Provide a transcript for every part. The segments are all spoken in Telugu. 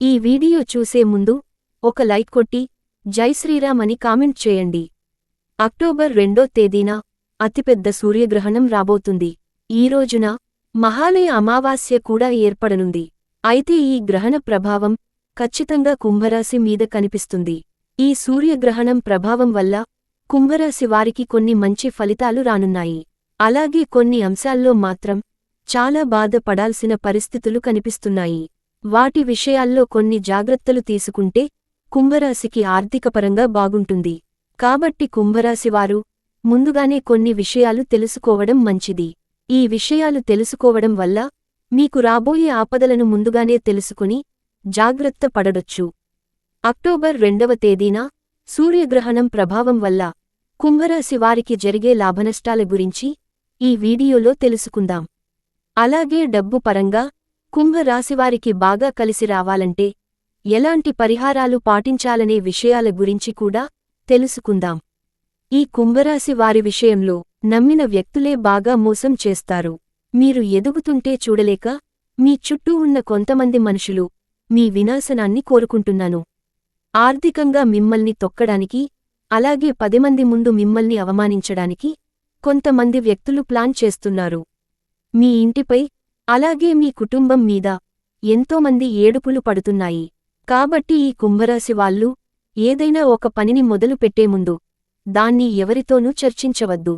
ఈ వీడియో చూసే ముందు ఒక లైక్ కొట్టి జై శ్రీరామ్ అని కామెంట్ చేయండి. అక్టోబర్ రెండో తేదీన అతిపెద్ద సూర్యగ్రహణం రాబోతుంది. ఈ రోజున మహాలయ అమావాస్య కూడా ఏర్పడనుంది. అయితే ఈ గ్రహణ ప్రభావం ఖచ్చితంగా కుంభరాశి మీద కనిపిస్తుంది. ఈ సూర్యగ్రహణం ప్రభావం వల్ల కుంభరాశి వారికి కొన్ని మంచి ఫలితాలు రానున్నాయి. అలాగే కొన్ని అంశాల్లో మాత్రం చాలా బాధపడాల్సిన పరిస్థితులు కనిపిస్తున్నాయి. వాటి విషయాల్లో కొన్ని జాగ్రత్తలు తీసుకుంటే కుంభరాశికి ఆర్థికపరంగా బాగుంటుంది. కాబట్టి కుంభరాశివారు ముందుగానే కొన్ని విషయాలు తెలుసుకోవడం మంచిది. ఈ విషయాలు తెలుసుకోవడం వల్ల మీకు రాబోయే ఆపదలను ముందుగానే తెలుసుకుని జాగ్రత్త పడడొచ్చు అక్టోబర్ రెండవ తేదీన సూర్యగ్రహణం ప్రభావం వల్ల కుంభరాశి వారికి జరిగే లాభనష్టాల గురించి ఈ వీడియోలో తెలుసుకుందాం. అలాగే డబ్బు పరంగా కుంభరాశివారికి బాగా కలిసి రావాలంటే ఎలాంటి పరిహారాలు పాటించాలనే విషయాల గురించి కూడా తెలుసుకుందాం. ఈ కుంభరాశి వారి విషయంలో నమ్మిన వ్యక్తులే బాగా మోసం చేస్తారు. మీరు ఎదుగుతుంటే చూడలేక మీ చుట్టూ ఉన్న కొంతమంది మనుషులు మీ వినాశనాన్ని కోరుకుంటున్నాను. ఆర్థికంగా మిమ్మల్ని తొక్కడానికి అలాగే పదిమంది ముందు మిమ్మల్ని అవమానించడానికి కొంతమంది వ్యక్తులు ప్లాన్ చేస్తున్నారు. మీ ఇంటిపై అలాగే మీ కుటుంబం మీద ఎంతోమంది ఏడుపులు పడుతున్నాయి. కాబట్టి ఈ కుంభరాశి వాళ్ళు ఏదైనా ఒక పనిని మొదలు పెట్టే ముందు దాన్ని ఎవరితోనూ చర్చించవద్దు.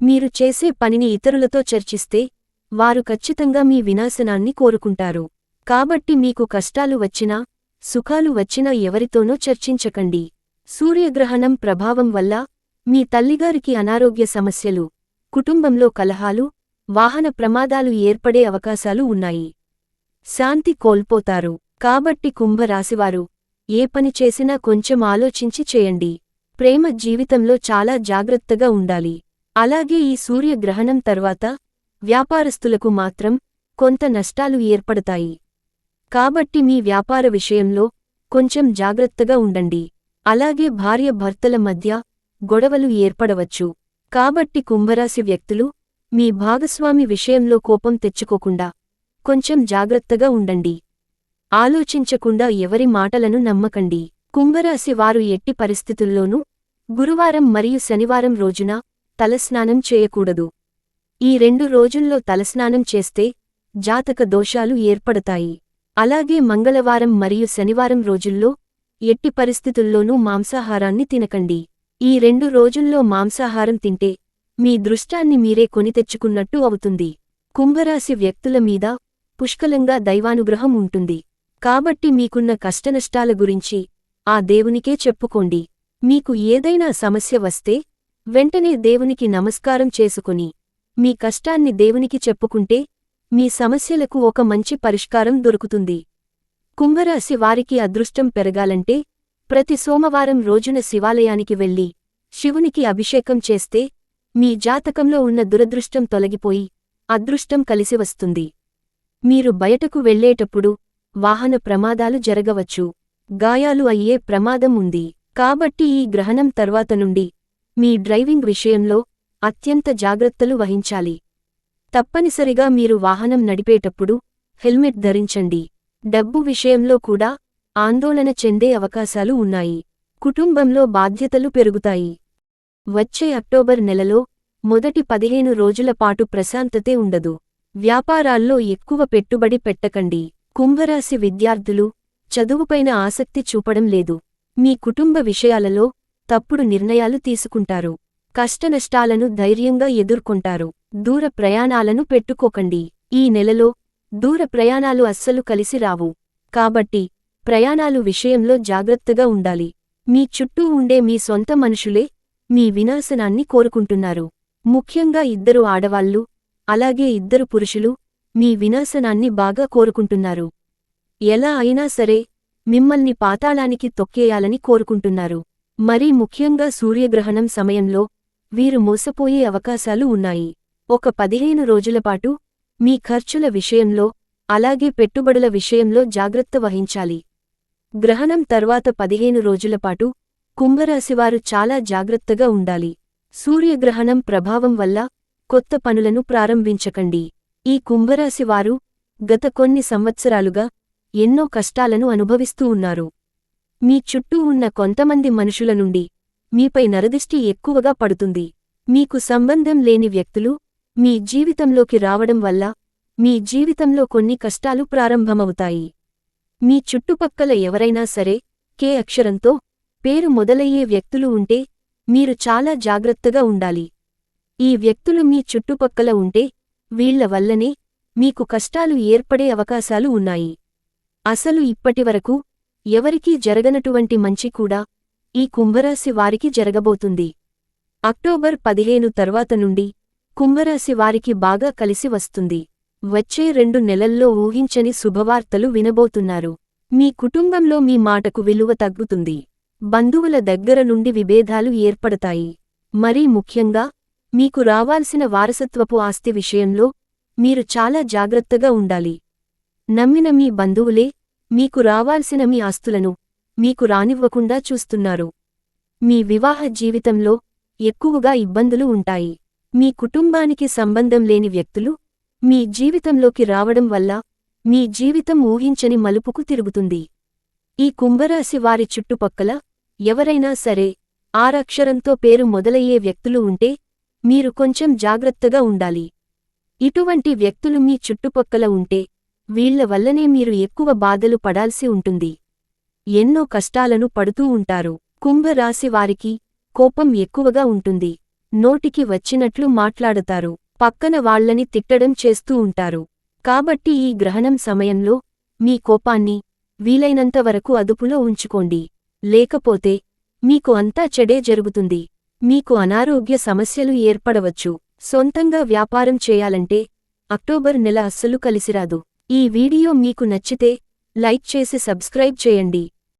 మీరు చేసే పనిని ఇతరులతో చర్చిస్తే వారు ఖచ్చితంగా మీ వినాశనాన్ని కోరుకుంటారు. కాబట్టి మీకు కష్టాలు వచ్చినా సుఖాలు వచ్చినా ఎవరితోనూ చర్చించకండి. సూర్యగ్రహణం ప్రభావం వల్ల మీ తల్లిగారికి అనారోగ్య సమస్యలు కుటుంబంలో కలహాలు వాహన ప్రమాదాలు ఏర్పడే అవకాశాలు ఉన్నాయి. శాంతి కోల్పోతారు. కాబట్టి కుంభరాశివారు ఏ పని చేసినా కొంచెం ఆలోచించి చేయండి. ప్రేమ జీవితంలో చాలా జాగ్రత్తగా ఉండాలి. అలాగే ఈ సూర్యగ్రహణం తర్వాత వ్యాపారస్తులకు మాత్రం కొంత నష్టాలు ఏర్పడతాయి. కాబట్టి మీ వ్యాపార విషయంలో కొంచెం జాగ్రత్తగా ఉండండి. అలాగే భార్య భర్తల మధ్య గొడవలు ఏర్పడవచ్చు. కాబట్టి కుంభరాశి వ్యక్తులు మీ భాగస్వామి విషయంలో కోపం తెచ్చుకోకుండా కొంచెం జాగ్రత్తగా ఉండండి. ఆలోచించకుండా ఎవరి మాటలను నమ్మకండి. కుంభరాశి వారు ఎట్టి పరిస్థితుల్లోనూ గురువారం మరియు శనివారం రోజున తలస్నానం చేయకూడదు. ఈ రెండు రోజుల్లో తలస్నానం చేస్తే జాతక దోషాలు ఏర్పడతాయి. అలాగే మంగళవారం మరియు శనివారం రోజుల్లో ఎట్టి పరిస్థితుల్లోనూ మాంసాహారాన్ని తినకండి. ఈ రెండు రోజుల్లో మాంసాహారం తింటే మీ దృష్టాన్ని మీరే కొని తెచ్చుకున్నట్టు అవుతుంది. కుంభరాశి వ్యక్తుల మీద పుష్కలంగా దైవానుగ్రహం ఉంటుంది. కాబట్టి మీకున్న కష్టనష్టాల గురించి ఆ దేవునికే చెప్పుకోండి. మీకు ఏదైనా సమస్య వస్తే వెంటనే దేవునికి నమస్కారం చేసుకుని మీ కష్టాన్ని దేవునికి చెప్పుకుంటే మీ సమస్యలకు ఒక మంచి పరిష్కారం దొరుకుతుంది. కుంభరాశి వారికి అదృష్టం పెరగాలంటే ప్రతి సోమవారం రోజున శివాలయానికి వెళ్ళి శివునికి అభిషేకం చేస్తే మీ జాతకంలో ఉన్న దురదృష్టం తొలగిపోయి అదృష్టం కలిసి వస్తుంది. మీరు బయటకు వెళ్ళేటప్పుడు వాహన ప్రమాదాలు జరగవచ్చు. గాయాలు అయ్యే ప్రమాదం ఉంది. కాబట్టి ఈ గ్రహణం తర్వాత నుండి మీ డ్రైవింగ్ విషయంలో అత్యంత జాగ్రత్తలు వహించాలి. తప్పనిసరిగా మీరు వాహనం నడిపేటప్పుడు హెల్మెట్ ధరించండి. డబ్బు విషయంలో కూడా ఆందోళన చెందే అవకాశాలు ఉన్నాయి. కుటుంబంలో బాధ్యతలు పెరుగుతాయి. వచ్చే అక్టోబర్ నెలలో మొదటి పదిహేను రోజుల పాటు ప్రశాంతతే ఉండదు. వ్యాపారాల్లో ఎక్కువ పెట్టుబడి పెట్టకండి. కుంభరాశి విద్యార్థులు చదువుపైన ఆసక్తి చూపడం లేదు. మీ కుటుంబ విషయాలలో తప్పుడు నిర్ణయాలు తీసుకుంటారు. కష్టనష్టాలను ధైర్యంగా ఎదుర్కొంటారు. దూర ప్రయాణాలను పెట్టుకోకండి. ఈ నెలలో దూర ప్రయాణాలు అస్సలు కలిసి రావు. కాబట్టి ప్రయాణాలు విషయంలో జాగ్రత్తగా ఉండాలి. మీ చుట్టూ ఉండే మీ సొంత మనుషులే మీ వినాశనాన్ని కోరుకుంటున్నారు. ముఖ్యంగా ఇద్దరు ఆడవాళ్ళు అలాగే ఇద్దరు పురుషులు మీ వినాశనాన్ని బాగా కోరుకుంటున్నారు. ఎలా అయినా సరే మిమ్మల్ని పాతాళానికి తొక్కేయాలని కోరుకుంటున్నారు. మరీ ముఖ్యంగా సూర్యగ్రహణం సమయంలో వీరు మోసపోయే అవకాశాలు ఉన్నాయి. ఒక పదిహేను రోజులపాటు మీ ఖర్చుల విషయంలో అలాగే పెట్టుబడుల విషయంలో జాగ్రత్త వహించాలి. గ్రహణం తర్వాత పదిహేను రోజులపాటు కుంభరాశివారు చాలా జాగ్రత్తగా ఉండాలి. సూర్యగ్రహణం ప్రభావం వల్ల కొత్త పనులను ప్రారంభించకండి. ఈ కుంభరాశివారు గత కొన్ని సంవత్సరాలుగా ఎన్నో కష్టాలను అనుభవిస్తూ ఉన్నారు. మీ చుట్టూ ఉన్న కొంతమంది మనుషుల నుండి మీపై నరదిష్టి ఎక్కువగా పడుతుంది. మీకు సంబంధం లేని వ్యక్తులు మీ జీవితంలోకి రావడం వల్ల మీ జీవితంలో కొన్ని కష్టాలు ప్రారంభమవుతాయి. మీ చుట్టుపక్కల ఎవరైనా సరే కే అక్షరంతో పేరు మొదలయ్యే వ్యక్తులు ఉంటే మీరు చాలా జాగ్రత్తగా ఉండాలి. ఈ వ్యక్తులు మీ చుట్టుపక్కల ఉంటే వీళ్ళ వల్లనే మీకు కష్టాలు ఏర్పడే అవకాశాలు ఉన్నాయి. అసలు ఇప్పటివరకు ఎవరికీ జరగనటువంటి మంచి కూడా ఈ కుంభరాశి వారికి జరగబోతుంది. అక్టోబర్ పదిహేను తర్వాత నుండి కుంభరాశి వారికి బాగా కలిసి వస్తుంది. వచ్చే రెండు నెలల్లో ఊహించని శుభవార్తలు వినబోతున్నారు. మీ కుటుంబంలో మీ మాటకు విలువ తగ్గుతుంది. బంధువుల దగ్గర నుండి విభేదాలు ఏర్పడతాయి. మరీ ముఖ్యంగా మీకు రావాల్సిన వారసత్వపు ఆస్తి విషయంలో మీరు చాలా జాగ్రత్తగా ఉండాలి. నమ్మిన మీ బంధువులే మీకు రావాల్సిన మీ ఆస్తులను మీకు రానివ్వకుండా చూస్తున్నారు. మీ వివాహ జీవితంలో ఎక్కువగా ఇబ్బందులు ఉంటాయి. మీ కుటుంబానికి సంబంధం లేని వ్యక్తులు మీ జీవితంలోకి రావడం వల్ల మీ జీవితం ఊహించని మలుపుకు తిరుగుతుంది. ఈ కుంభరాశి వారి చుట్టుపక్కల ఎవరైనా సరే ఆరక్షరంతో పేరు మొదలయ్యే వ్యక్తులు ఉంటే మీరు కొంచెం జాగ్రత్తగా ఉండాలి. ఇటువంటి వ్యక్తులు మీ చుట్టుపక్కల ఉంటే వీళ్ళ వల్లనే మీరు ఎక్కువ బాధలు పడాల్సి ఉంటుంది. ఎన్నో కష్టాలను పడుతూ ఉంటారు. కుంభరాశి వారికి కోపం ఎక్కువగా ఉంటుంది. నోటికి వచ్చినట్లు మాట్లాడతారు. పక్కన వాళ్ళని తిట్టడం చేస్తూ ఉంటారు. కాబట్టి ఈ గ్రహణం సమయంలో మీ కోపాన్ని వీలైనంత వరకు అదుపులో ఉంచుకోండి. లేకపోతే మీకు అంతా చెడే జరుగుతుంది. మీకు అనారోగ్య సమస్యలు ఏర్పడవచ్చు. సొంతంగా వ్యాపారం చేయాలంటే అక్టోబర్ నెల అస్సలు కలిసిరాదు. ఈ వీడియో మీకు నచ్చితే లైక్ చేసి సబ్స్క్రైబ్ చేయండి.